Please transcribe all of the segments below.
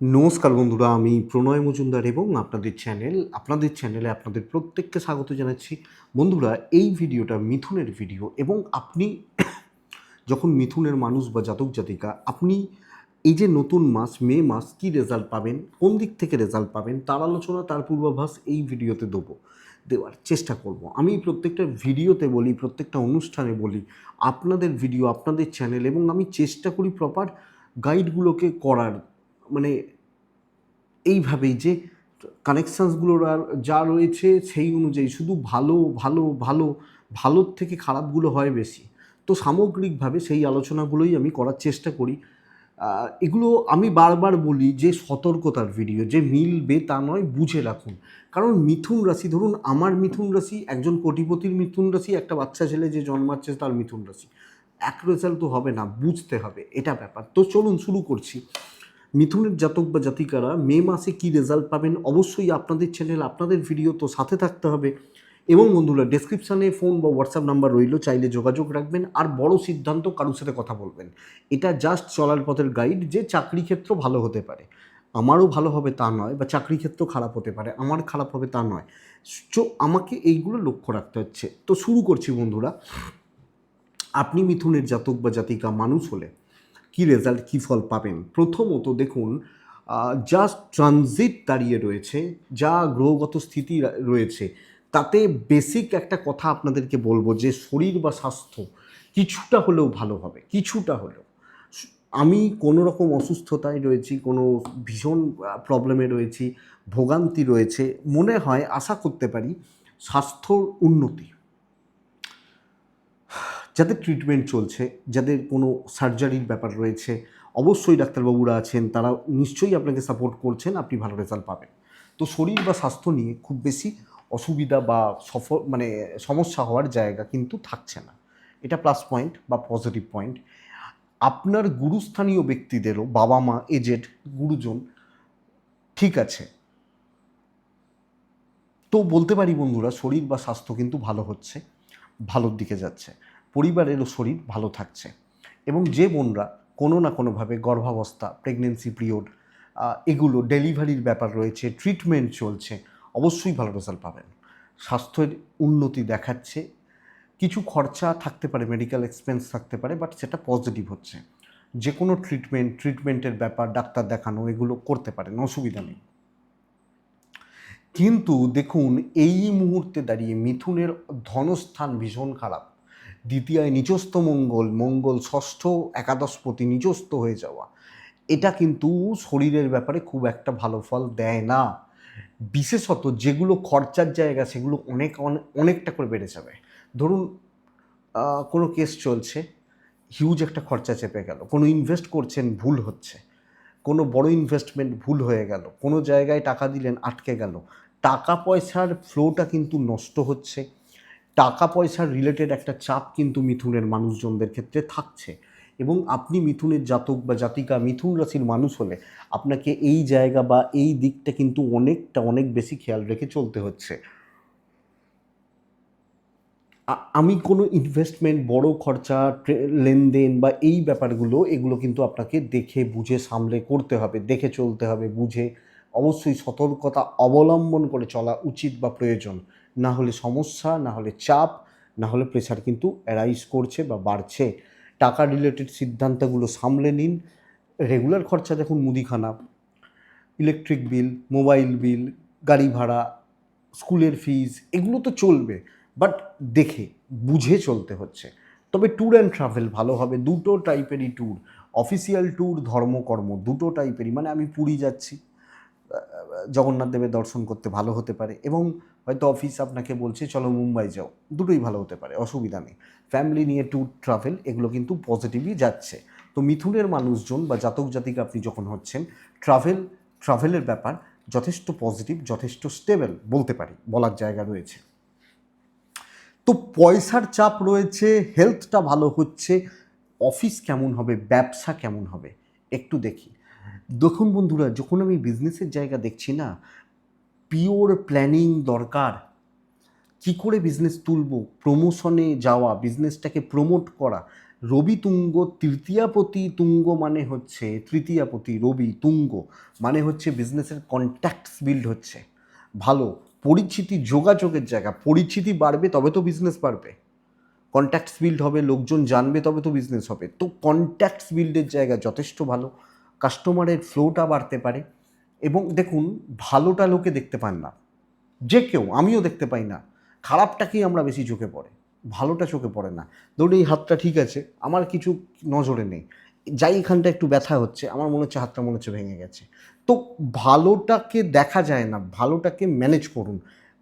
নমস্কার বন্ধুরা, আমি প্রণয় মজুমদার এবং আপনাদের চ্যানেল আপনাদের চ্যানেলে আপনাদের প্রত্যেককে স্বাগত জানাচ্ছি। বন্ধুরা, এই ভিডিওটা মিথুনের ভিডিও এবং আপনি যখন মিথুনের মানুষ বা জাতক জাতিকা, আপনি এই যে নতুন মাস, মে মাস কী রেজাল্ট পাবেন, কোন দিক থেকে রেজাল্ট পাবেন, তার আলোচনা, তার পূর্বাভাস এই ভিডিওতে দেবো, দেওয়ার চেষ্টা করব। আমি প্রত্যেকটা ভিডিওতে বলি, প্রত্যেকটা অনুষ্ঠানে বলি, আপনাদের ভিডিও আপনাদের চ্যানেল এবং আমি চেষ্টা করি প্রপার গাইডগুলোকে করার মানে এইভাবেই যে কানেকশানসগুলোর আর যা রয়েছে সেই অনুযায়ী শুধু ভালো ভালো ভালো, ভালোর থেকে খারাপগুলো হয় বেশি। তো সামগ্রিকভাবে সেই আলোচনাগুলোই আমি করার চেষ্টা করি। এগুলো আমি বারবার বলি যে সতর্কতার ভিডিও যে মিলবে তা নয়, বুঝে রাখুন। কারণ মিথুন রাশি, ধরুন আমার মিথুন রাশি, একজন কোটিপতির মিথুন রাশি, একটা বাচ্চা ছেলে যে জন্মাচ্ছে তার মিথুন রাশি। এক রেজাল্ট তো হবে না, বুঝতে হবে, এটা ব্যাপার। তো চলুন শুরু করছি। মিথুনের জাতক বা জাতিকারা মে মাসে কি রেজাল্ট পাবেন অবশ্যই আপনাদের চ্যানেল আপনাদের ভিডিও তো সাথে থাকতে হবে। এবং বন্ধুরা ডেসক্রিপশানে ফোন বা হোয়াটসঅ্যাপ নাম্বার রইল, চাইলে যোগাযোগ রাখবেন। আর বড় সিদ্ধান্ত কারোর সাথে কথা বলবেন। এটা জাস্ট চলার পথের গাইড যে চাকরি ক্ষেত্র ভালো হতে পারে। আমারও ভালো হবে তা নয়, বা চাকরি ক্ষেত্র খারাপ হতে পারে, আমার খারাপ হবে তা নয়। তো আমাকে এইগুলো লক্ষ্য রাখতে হচ্ছে। তো শুরু করছি বন্ধুরা। আপনি মিথুনের জাতক বা জাতিকা মানুষ হলে কি রেজাল্ট কী ফল পাবেন? প্রথমত দেখুন যা ট্রানজিট দাঁড়িয়ে রয়েছে, যা গ্রহগত স্থিতি রয়েছে, তাতে বেসিক একটা কথা আপনাদেরকে বলব যে শরীর বা স্বাস্থ্য কিছুটা হলেও ভালো হবে, কিছুটা হলেও। আমি কোনো রকম অসুস্থতায় রয়েছি, কোনো ভীষণ প্রবলেমে রয়েছি, ভোগান্তি রয়েছে, মনে হয় আশা করতে পারি স্বাস্থ্যর উন্নতি। যাদের ট্রিটমেন্ট চলছে, যাদের কোনো সার্জারির ব্যাপার রয়েছে, অবশ্যই ডাক্তারবাবুরা আছেন, তারা নিশ্চয়ই আপনাকে সাপোর্ট করছেন, আপনি ভালো রেজাল্ট পাবেন। তো শরীর বা স্বাস্থ্য নিয়ে খুব বেশি অসুবিধা বা সফল মানে সমস্যা হওয়ার জায়গা কিন্তু থাকছে না। এটা প্লাস পয়েন্ট বা পজিটিভ পয়েন্ট আপনার গুরুস্থানীয় ব্যক্তিদেরও বাবা মা এজেড গুরুজন ঠিক আছে। তো বলতে পারি বন্ধুরা, শরীর বা স্বাস্থ্য কিন্তু ভালো হচ্ছে, ভালোর দিকে যাচ্ছে। পরিবারেরও শরীর ভালো থাকছে। এবং যে বোনরা কোনো না কোনোভাবে গর্ভাবস্থা প্রেগনেন্সি পিরিয়ড এগুলো ডেলিভারির ব্যাপার রয়েছে ট্রিটমেন্ট চলছে, অবশ্যই ভালো রেজাল্ট পাবেন। স্বাস্থ্যের উন্নতি দেখাচ্ছে, কিছু খরচা থাকতে পারে মেডিকেল এক্সপেন্স থাকতে পারে বাট সেটা পজিটিভ হচ্ছে। যে কোনো ট্রিটমেন্ট ট্রিটমেন্টের ব্যাপার, ডাক্তার দেখানো, এগুলো করতে পারেন, অসুবিধা নেই। কিন্তু দেখুন, এই মুহূর্তে দাঁড়িয়ে মিথুনের ধনস্থান ভীষণ খারাপ। দ্বিতীয়ায় নিচস্থ মঙ্গল মঙ্গল ষষ্ঠ একাদশপতি নিচস্থ হয়ে যাওয়া। এটা কিন্তু শরীরের ব্যাপারে খুব একটা ভালো ফল দেয় না। বিশেষত যেগুলো খরচার জায়গা, সেগুলো অনেক অনেক অনেকটা করে বেড়ে যাবে। ধরুন কোনো কেস চলছে হিউজ একটা খরচা চেপে গেল, কোনো ইনভেস্ট করছেন, ভুল হচ্ছে, কোনো বড় ইনভেস্টমেন্ট ভুল হয়ে গেল, কোনো জায়গায় টাকা দিলেন, আটকে গেল, টাকা পয়সার ফ্লোটা কিন্তু নষ্ট হচ্ছে। টাকা পয়সার রিলেটেড একটা চাপ কিন্তু মিথুনের মানুষজনদের ক্ষেত্রে থাকছে। এবং আপনি মিথুনের জাতক বা জাতিকা, মিথুন রাশির মানুষ হলে আপনাকে এই জায়গা বা এই দিকটা কিন্তু অনেকটা, অনেক বেশি খেয়াল রেখে চলতে হচ্ছে। আমি কোনো ইনভেস্টমেন্ট বড় খরচা লেনদেন বা এই ব্যাপারগুলো, এগুলো কিন্তু আপনাকে দেখে, বুঝে, সামলে করতে হবে, দেখে চলতে হবে, বুঝে অবশ্যই সতর্কতা অবলম্বন করে চলা উচিত বা প্রয়োজন। না হলে সমস্যা, না হলে চাপ, না হলে প্রেশার কিন্তু অ্যারাইজ করছে বা বাড়ছে। টাকা রিলেটেড সিদ্ধান্তগুলো সামলে নিন। রেগুলার খরচা দেখুন মুদিখানা ইলেকট্রিক বিল মোবাইল বিল গাড়ি ভাড়া, স্কুলের ফিজ এগুলো তো চলবে। বাট দেখে, বুঝে চলতে হচ্ছে। তবে ট্যুর অ্যান্ড ট্রাভেল ভালো হবে। দুটো টাইপেরই ট্যুর অফিসিয়াল ট্যুর ধর্মকর্ম, দুটো টাইপেরই মানে আমি পুরী যাচ্ছি। জগন্নাথ দেবের দর্শন করতে ভালো হতে পারে এবং হয়তো অফিস আপনাকে বলছে, চলো মুম্বাই যাও। দুটোই ভালো হতে পারে, অসুবিধা নেই। ফ্যামিলি নিয়ে ট্যুর ট্রাভেল এগুলো কিন্তু পজিটিভই যাচ্ছে। তো মিথুনের মানুষজন বা জাতক জাতিকা আপনি যখন হচ্ছেন ট্রাভেল ট্রাভেলের ব্যাপার যথেষ্ট পজিটিভ যথেষ্ট স্টেবল বলতে পারি, বলার জায়গা রয়েছে। তো পয়সার চাপ রয়েছে হেলথটা ভালো হচ্ছে অফিস কেমন হবে, ব্যবসা কেমন হবে, একটু দেখি। দেখুন বন্ধুরা, যখন আমি বিজনেসের জায়গা দেখছি না পিওর প্ল্যানিং দরকার। কি করে বিজনেস তুলব? প্রমোশনে যাওয়া বিজনেসটাকে প্রমোট করা। রবি তুঙ্গ, তৃতীয়াপতি তুঙ্গ মানে হচ্ছে, তৃতীয়াপতি রবি তুঙ্গ মানে হচ্ছে বিজনেসের কন্ট্যাক্টস বিল্ড হচ্ছে। ভালো, পরিচিতি যোগাযোগের জায়গা, পরিচিতি বাড়বে তবে তো বিজনেস বাড়বে। কন্ট্যাক্টস বিল্ড হবে, লোকজন জানবে তবে তো বিজনেস হবে। তো কন্ট্যাক্টস বিল্ডের জায়গা যথেষ্ট ভালো। কাস্টমারের ফ্লোটা বাড়তে পারে এবং দেখুন, ভালোটা লোকে দেখতে পান না। যে কেউ, আমিও দেখতে পাই না। খারাপটাকেই আমরা বেশি চোখে পড়ে। ভালোটা চোখে পড়ে না। ধরুন, এই হাতটা ঠিক আছে, আমার কিছু নজরে নেই। যাই এখানটা একটু ব্যথা হচ্ছে, আমার মনে হচ্ছে হাতটা মনে হচ্ছে ভেঙে গেছে। তো ভালোটাকে দেখা যায় না। ভালোটাকে ম্যানেজ করুন।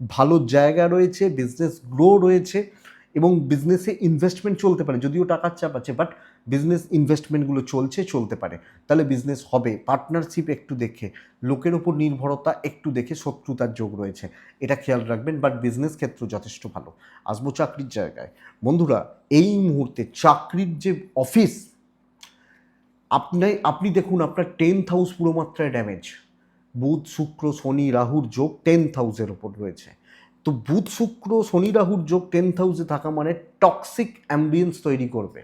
ভালো জায়গা রয়েছে বিজনেস গ্রো রয়েছে এবং বিজনেসে ইনভেস্টমেন্ট চলতে পারে। যদিও টাকার চাপ আছে বাট বিজনেস ইনভেস্টমেন্টগুলো চলছে, চলতে পারে। তাহলে বিজনেস হবে। পার্টনারশিপ একটু দেখে, লোকের ওপর নির্ভরতা একটু দেখে শত্রুতার যোগ রয়েছে। এটা খেয়াল রাখবেন বাট বিজনেস ক্ষেত্র যথেষ্ট ভালো। আসব চাকরির জায়গায়। বন্ধুরা, এই মুহূর্তে চাকরির যে অফিস আপনি আপনি দেখুন আপনার টেন্থ হাউস পুরো মাত্রায় ড্যামেজ বুধ, শুক্র, শনি, রাহুর যোগ টেন্থ হাউসের ওপর রয়েছে। তো বুধ, শুক্র, শনি, রাহুর যোগ টেন্থ হাউসে থাকা মানে টক্সিক অ্যাম্বিয়েন্স তৈরি করবে।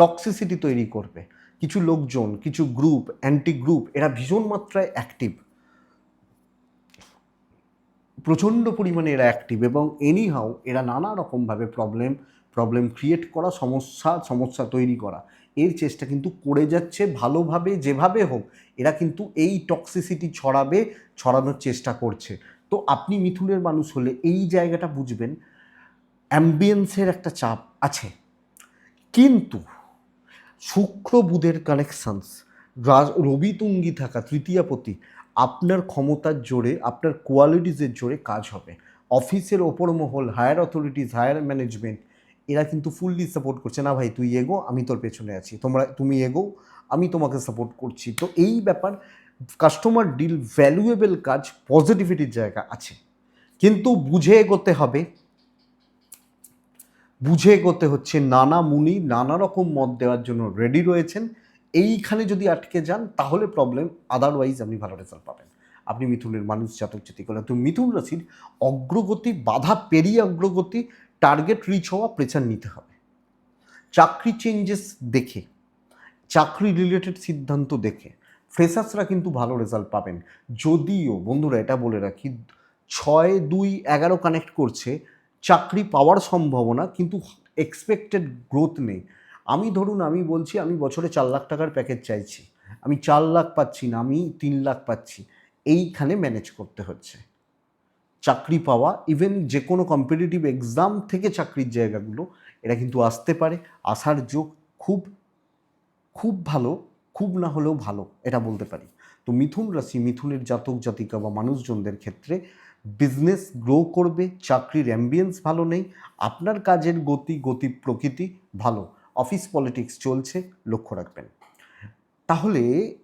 টক্সিসিটি তৈরি করবে। কিছু লোকজন, কিছু গ্রুপ অ্যান্টি গ্রুপ এরা ভীষণ মাত্রায় অ্যাক্টিভ প্রচণ্ড পরিমাণে এরা অ্যাক্টিভ এবং এনি এনিহাও এরা নানা রকমভাবে প্রবলেম প্রবলেম ক্রিয়েট করা, সমস্যা সমস্যা তৈরি করা। এর চেষ্টা কিন্তু করে যাচ্ছে ভালোভাবে, যেভাবে হোক, এরা কিন্তু এই টক্সিসিটি ছড়াবে, ছড়ানোর চেষ্টা করছে। তো আপনি মিথুনের মানুষ হলে এই জায়গাটা বুঝবেন অ্যাম্বিয়েন্সের একটা চাপ আছে। কিন্তু শুক্র বুধের কানেকশানস রবি তুঙ্গি থাকা তৃতীয়াপতি আপনার ক্ষমতার জোরে, আপনার কোয়ালিটিজের জোরে কাজ হবে। অফিসের ওপর মহল হায়ার অথরিটিস হায়ার ম্যানেজমেন্ট এরা কিন্তু ফুললি সাপোর্ট করছে, না ভাই, তুই এগো, আমি তোর পেছনে আছি, তোমরা, তুমি এগো, আমি তোমাকে সাপোর্ট করছি। তো এই ব্যাপার কাস্টমার ডিল ভ্যালুয়েবল কাজ পজিটিভিটির জায়গা আছে। কিন্তু বুঝে এগোতে হবে বুঝে এগোতে হচ্ছে। নানা মুনি নানা রকম মত দেওয়ার জন্য রেডি রয়েছেন। এইখানে যদি আটকে যান, তাহলে প্রবলেম আদারওয়াইজ আপনি ভালো রেজাল্ট পাবেন। আপনি মিথুনের মানুষ, জাতক জাতি করলেন তো মিথুন রাশির অগ্রগতি, বাধা পেরিয়ে অগ্রগতি টার্গেট রিচ হওয়া প্রেচার নিতে হবে। চাকরি চেঞ্জেস দেখে, চাকরি রিলেটেড সিদ্ধান্ত দেখে ফ্রেশার্সরা কিন্তু ভালো রেজাল্ট পাবেন। যদিও, বন্ধুরা, এটা বলে রাখি, ছয় দুই এগারো কানেক্ট করছে চাকরি পাওয়ার সম্ভাবনা কিন্তু এক্সপেক্টেড গ্রোথ নেই। আমি ধরুন, আমি বলছি, আমি বছরে চার লাখ টাকার প্যাকেজ চাইছি। আমি চার লাখ পাচ্ছি না, আমি তিন লাখ পাচ্ছি। এইখানে ম্যানেজ করতে হচ্ছে। চাকরি পাওয়া ইভেন যে কোনো কম্পিটিটিভ এক্সাম থেকে চাকরির জায়গাগুলো, এটা কিন্তু আসতে পারে। আসার যোগ খুব খুব ভালো, খুব না হলেও ভালো, এটা বলতে পারি। তো মিথুন রাশি, মিথুনের জাতক জাতিকা বা মানুষজনদের ক্ষেত্রে বিজনেস গ্রো করবে, চাকরির অ্যাম্বিয়েন্স ভালো নেই, আপনার কাজের গতি গতি প্রকৃতি ভালো। অফিস পলিটিক্স চলছে, লক্ষ্য রাখবেন। তাহলে,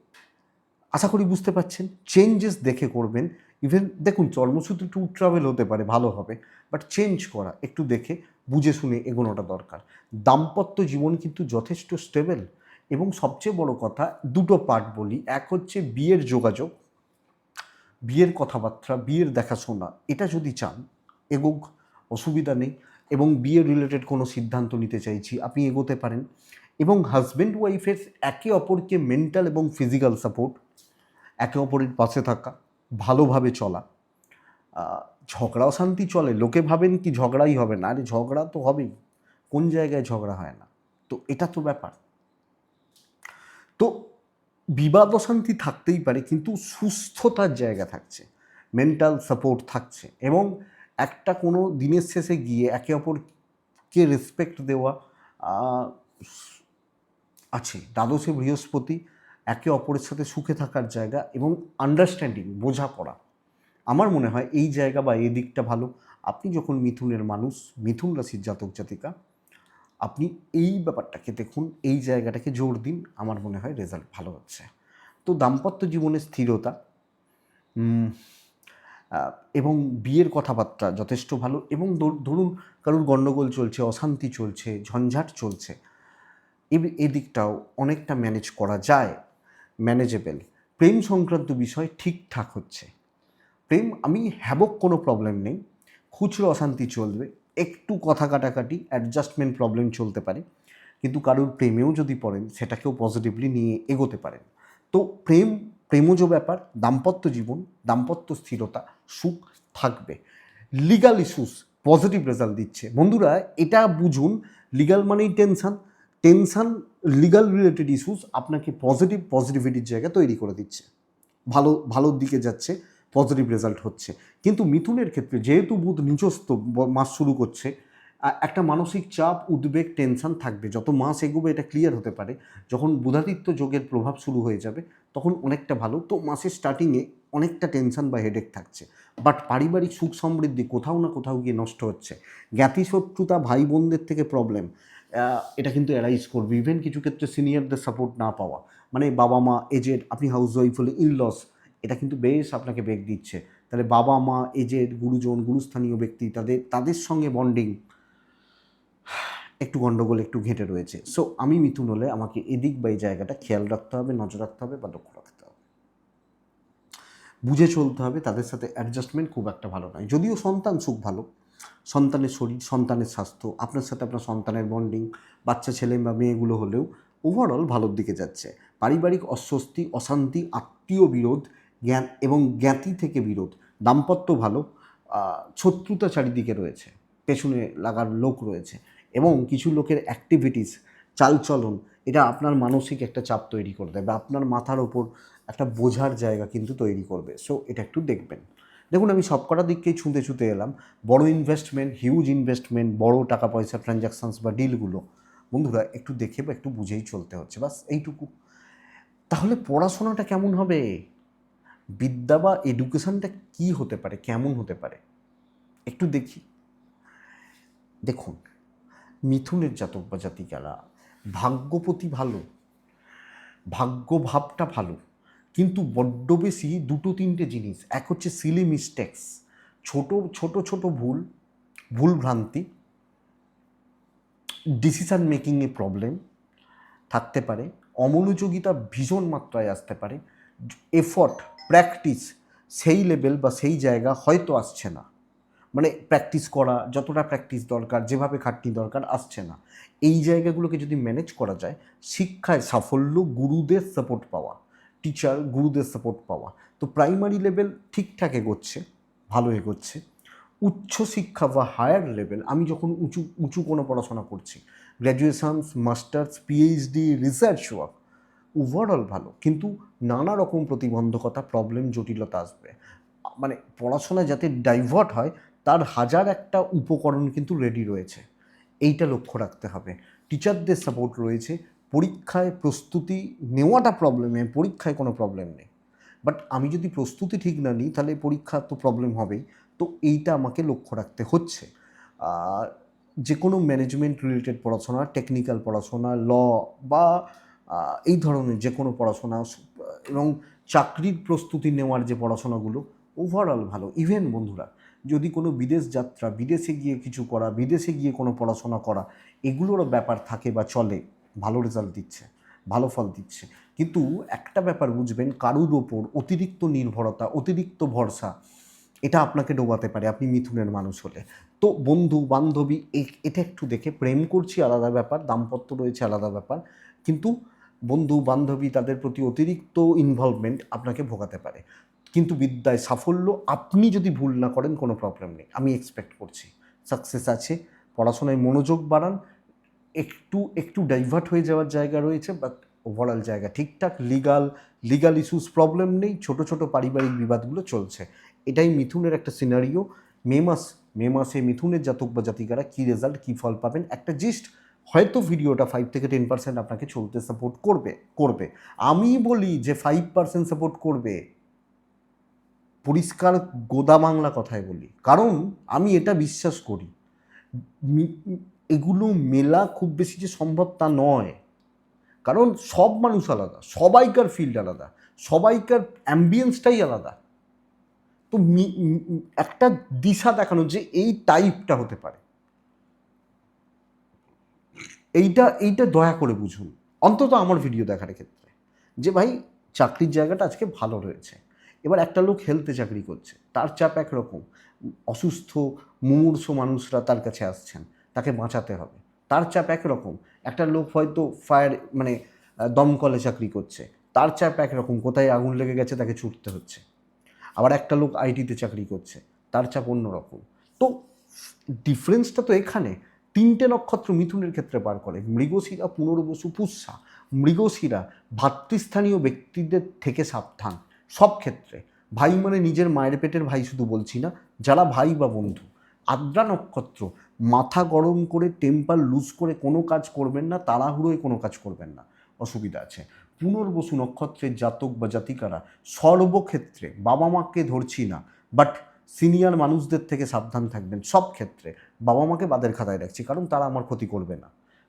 আশা করি বুঝতে পারছেন চেঞ্জেস দেখে করবেন। ইভেন দেখুন, চর্মসূত্র ট্যুর ট্রাভেল হতে পারে, ভালো হবে। বাট চেঞ্জ করা, একটু দেখে, বুঝে শুনে এগোনোটা দরকার। দাম্পত্য জীবন কিন্তু যথেষ্ট স্টেবল এবং সবচেয়ে বড় কথা, দুটো পার্ট বলি। এক হচ্ছে বিয়ের যোগাযোগ। বিয়ের কথাবার্তা, বিয়ের দেখাশোনা, এটা যদি চান, এগোক, অসুবিধা নেই। এবং বিয়ে রিলেটেড কোনো সিদ্ধান্ত নিতে চাইছি, আপনি এগোতে পারেন। এবং হাজব্যান্ড ওয়াইফের একে অপরকে মেন্টাল এবং ফিজিক্যাল সাপোর্ট একে অপরের পাশে থাকা, ভালোভাবে চলা। ঝগড়া অশান্তি চলে। লোকে ভাবেন কি ঝগড়াই হবে না, আরে ঝগড়া তো হবেই। কোন জায়গায় ঝগড়া হয় না? তো এটা তো ব্যাপার। তো বিবাদ অশান্তি থাকতেই পারে, কিন্তু সুস্থতার জায়গা থাকছে মেন্টাল সাপোর্ট থাকছে এবং একটা কোনো দিনের শেষে গিয়ে একে অপরকে রেসপেক্ট দেওয়া আছে। দ্বাদশে বৃহস্পতি একে অপরের সাথে সুখে থাকার জায়গা এবং আন্ডারস্ট্যান্ডিং বোঝাপড়া। আমার মনে হয় এই জায়গা বা এই দিকটা ভালো। আপনি যখন মিথুনের মানুষ, মিথুন রাশির জাতক জাতিকা আপনি এই ব্যাপারটাকে দেখুন, এই জায়গাটাকে জোর দিন, আমার মনে হয় রেজাল্ট ভালো হচ্ছে। তো দাম্পত্য জীবনে স্থিরতা এবং বিয়ের কথাবার্তা যথেষ্ট ভালো, এবং ধর- ধরুন কারোর গণ্ডগোল চলছে, অশান্তি চলছে, ঝঞ্ঝাট চলছে এদিকটাও অনেকটা ম্যানেজ করা যায় ম্যানেজেবল প্রেম সংক্রান্ত বিষয় ঠিকঠাক হচ্ছে। প্রেম, আমি হ্যাবক কোনো প্রবলেম নেই, খুচরো অশান্তি চলবে একটু কথা কাটাকাটি অ্যাডজাস্টমেন্ট প্রবলেম চলতে পারে। কিন্তু কারোর প্রেমেও যদি পড়েন, সেটাকেও পজিটিভলি নিয়ে এগোতে পারেন। তো প্রেম, প্রেমজ ব্যাপার, দাম্পত্য জীবন, দাম্পত্য স্থিরতা, সুখ থাকবে। লিগাল ইস্যুস পজিটিভ রেজাল্ট দিচ্ছে। বন্ধুরা, এটা বুঝুন লিগাল মানেই tension tension legal related issues আপনাকে পজিটিভ পজিটিভিটির জায়গা তৈরি করে দিচ্ছে। ভালো, ভালোর দিকে যাচ্ছে। পজিটিভ রেজাল্ট হচ্ছে। কিন্তু মিথুনের ক্ষেত্রে যেহেতু বুধ নিজস্ব মাস শুরু করছে একটা মানসিক চাপ, উদ্বেগ টেনশন থাকবে। যত মাস এগোবে এটা ক্লিয়ার হতে পারে। যখন বুধাদিত্য যোগের প্রভাব শুরু হয়ে যাবে, তখন অনেকটা ভালো। তো মাসের স্টার্টিংয়ে অনেকটা টেনশন বা হেডেক থাকছে। বাট পারিবারিক সুখ সমৃদ্ধি কোথাও না কোথাও গিয়ে নষ্ট হচ্ছে। জ্ঞাতি শত্রুতা ভাই বোনদের থেকে প্রবলেম এটা কিন্তু অ্যারাইজ করবে। ইভেন কিছু ক্ষেত্রে সিনিয়রদের সাপোর্ট না পাওয়া। মানে বাবা মা এজেড আপনি হাউস ওয়াইফ হলে ইনলস এটা কিন্তু বেশ আপনাকে বেগ দিচ্ছে। তাহলে বাবা মা এজেড গুরুজন, গুরুস্থানীয় ব্যক্তি, তাদের তাদের সঙ্গে বন্ডিং একটু গণ্ডগোল একটু ঘেঁটে রয়েছে। সো আমি মিথুন হলে আমাকে এদিক বা এই জায়গাটা খেয়াল রাখতে হবে, নজর রাখতে হবে বা লক্ষ্য রাখতে হবে। বুঝে চলতে হবে, তাদের সাথে অ্যাডজাস্টমেন্ট খুব একটা ভালো নয়। যদিও সন্তান সুখ ভালো, সন্তানের শরীর, সন্তানের স্বাস্থ্য, আপনার সাথে আপনার সন্তানের বন্ডিং বাচ্চা, ছেলে বা মেয়েগুলো হলেও ওভারঅল ভালোর দিকে যাচ্ছে। পারিবারিক অস্বস্তি, অশান্তি, আত্মীয় বিরোধ জ্ঞান এবং জ্ঞাতি থেকে বিরোধ। দাম্পত্য ভালো শত্রুতা চারিদিকে রয়েছে, পেছনে লাগার লোক রয়েছে এবং কিছু লোকের অ্যাক্টিভিটিস চালচলন, এটা আপনার মানসিক একটা চাপ তৈরি করে দেবে আপনার মাথার ওপর একটা বোঝার জায়গা কিন্তু তৈরি করবে। সো এটা একটু দেখবেন। দেখুন, আমি সবকটা দিককেই ছুঁতে ছুঁতে এলাম। বড় ইনভেস্টমেন্ট হিউজ ইনভেস্টমেন্ট বড় টাকা পয়সা ট্রানজাকশানস বা ডিলগুলো বন্ধুরা, একটু দেখে বা একটু বুঝেই চলতে হচ্ছে, বাস এইটুকু। তাহলে পড়াশোনাটা কেমন হবে? বিদ্যা বা এডুকেশনটা কি হতে পারে? কেমন হতে পারে? একটু দেখি। দেখুন, মিথুনের জাতক বা জাতিকারা ভাগ্যপতি ভালো ভাগ্য ভাবটা ভালো, কিন্তু বড্ড বেশি দুটো তিনটে জিনিস। এক হচ্ছে সিলি মিস্টেক্স ছোট ছোট ছোট ভুল ভুল ভ্রান্তি ডিসিশান মেকিংয়ে প্রবলেম থাকতে পারে, অমনোযোগিতা ভীষণ মাত্রায় আসতে পারে এফর্ট প্র্যাকটিস সেই লেভেল বা সেই জায়গা হয়তো আসছে না। মানে প্র্যাকটিস করা, যতটা প্র্যাকটিস দরকার, যেভাবে খাটনি দরকার, আসছে না। এই জায়গাগুলোকে যদি ম্যানেজ করা যায়, শিক্ষায় সাফল্য, গুরুদের সাপোর্ট পাওয়া টিচার গুরুদের সাপোর্ট পাওয়া। তো প্রাইমারি লেভেল ঠিকঠাক এগোচ্ছে, ভালো এগোচ্ছে। উচ্চ শিক্ষা বা হায়ার লেভেল আমি যখন উঁচু উঁচু কোনো পড়াশোনা করছি graduations masters PhD research work overall ভালো। কিন্তু নানা রকম প্রতিবন্ধকতা প্রবলেম জটিলতা আসবে। মানে পড়াশোনা যাতে ডাইভার্ট হয়, তার হাজার একটা উপকরণ কিন্তু রেডি রয়েছে। এইটা লক্ষ্য রাখতে হবে। টিচারদের সাপোর্ট রয়েছে। পরীক্ষায় প্রস্তুতি নেওয়াটা প্রবলেমে পরীক্ষায় কোনো প্রবলেম নেই। বাট আমি যদি প্রস্তুতি ঠিক না নিই, তাহলে পরীক্ষা তো প্রবলেম হবেই। তো এইটা আমাকে লক্ষ্য রাখতে হচ্ছে। যে কোনো ম্যানেজমেন্ট রিলেটেড পড়াশোনা টেকনিক্যাল পড়াশোনা ল বা এই ধরনের যে কোনো পড়াশোনা এবং চাকরির প্রস্তুতি নেওয়ার যে পড়াশোনাগুলো ওভারঅল ভালো। ইভেন বন্ধুরা, যদি কোনো বিদেশ যাত্রা, বিদেশে গিয়ে কিছু করা, বিদেশে গিয়ে কোনো পড়াশোনা করা, এগুলোরও ব্যাপার থাকে বা চলে, ভালো রেজাল্ট দিচ্ছে, ভালো ফল দিচ্ছে। কিন্তু একটা ব্যাপার বুঝবেন, কারুর ওপর অতিরিক্ত নির্ভরতা, অতিরিক্ত ভরসা, এটা আপনাকে ডোবাতে পারে, আপনি মিথুনের মানুষ হলে। তো বন্ধু, বান্ধবী এটা একটু দেখে, প্রেম করছি আলাদা ব্যাপার, দাম্পত্য রয়েছে আলাদা ব্যাপার, কিন্তু বন্ধু বান্ধবী তাদের প্রতি অতিরিক্ত ইনভলভমেন্ট আপনাকে ভোগাতে পারে। কিন্তু বিদ্যায় সাফল্য আপনি যদি ভুল না করেন, কোনো প্রবলেম নেই। আমি এক্সপেক্ট করছি। সাকসেস আছে, পড়াশোনায় মনোযোগ বাড়ান, একটু একটু ডাইভার্ট হয়ে যাওয়ার জায়গা রয়েছে বাট ওভারঅল জায়গা ঠিকঠাক লিগাল লিগাল ইস্যুস প্রবলেম নেই, ছোট ছোট পারিবারিক বিবাদগুলো চলছে। এটাই মিথুনের একটা সিনারিও মে মাস, মে মাসে মিথুনের জাতক বা জাতিকারা কী রেজাল্ট কী ফল পাবেন? একটা জিস্ট হয়তো ভিডিওটা ফাইভ থেকে টেন পার্সেন্ট আপনাকে চলতে সাপোর্ট করবে করবে। আমি বলি যে ফাইভ পার্সেন্ট সাপোর্ট করবে, পরিষ্কার গোদা বাংলা কথায় বলি। কারণ আমি এটা বিশ্বাস করি। এগুলো মেলা খুব বেশি যে সম্ভব তা নয়। কারণ সব মানুষ আলাদা, সবাইকার ফিল্ড আলাদা, সবাইকার অ্যাম্বিয়েন্সটাই আলাদা। তো একটা দিশা দেখানো যে এই টাইপটা হতে পারে। এইটা এইটা দয়া করে বুঝুন। অন্তত আমার ভিডিও দেখার ক্ষেত্রে। যে ভাই, চাকরির জায়গাটা আজকে ভালো রয়েছে। এবার একটা লোক হেলথে চাকরি করছে। তার চাপ একরকম। অসুস্থ মুমূর্ষ মানুষরা তার কাছে আসছেন। তাকে বাঁচাতে হবে। তার চাপ একরকম। একটা লোক হয়তো ফায়ার মানে দমকলে চাকরি করছে। তার চাপ একরকম। কোথায় আগুন লেগে গেছে তাকে ছুটতে হচ্ছে। আবার একটা লোক আইটিতে চাকরি করছে। তার চাপ অন্যরকম। তো ডিফারেন্সটা তো এখানে। তিনটে নক্ষত্র মিথুনের ক্ষেত্রে পার করে। মৃগশিরা, পুনর্বসু, পুষ্যা। মৃগশিরা ভাতৃস্থানীয় ব্যক্তিদের থেকে সাবধান। সব ক্ষেত্রে। ভাই মানে নিজের মায়ের পেটের ভাই শুধু বলছি না, যারা ভাই বা বন্ধু। আদ্রা নক্ষত্র, মাথা গরম করে টেম্পার লুজ করে কোনো কাজ করবেন না, তাড়াহুড়োয় কোনো কাজ করবেন না। অসুবিধা আছে। পুনর্বসু নক্ষত্রের জাতক বা জাতিকারা সর্বক্ষেত্রে বাবা মাকে ধরছি না বাট সিনিয়র মানুষদের থেকে সাবধান থাকবেন সব ক্ষেত্রে। বাবা মাকে বাদের খাতায় রাখছি, কারণ তারা আমার ক্ষতি করবে না।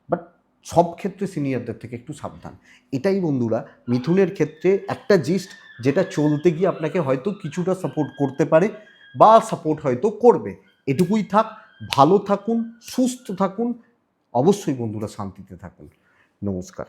বাট সব ক্ষেত্রে সিনিয়রদের থেকে একটু সাবধান। এটাই বন্ধুরা, মিথুনের ক্ষেত্রে একটা জিস্ট যেটা চলতে গিয়ে আপনাকে হয়তো কিছুটা সাপোর্ট করতে পারে বা সাপোর্ট হয়তো করবে। এটুকুই থাক, ভালো থাকুন, সুস্থ থাকুন, অবশ্যই বন্ধুরা শান্তিতে থাকুন। নমস্কার।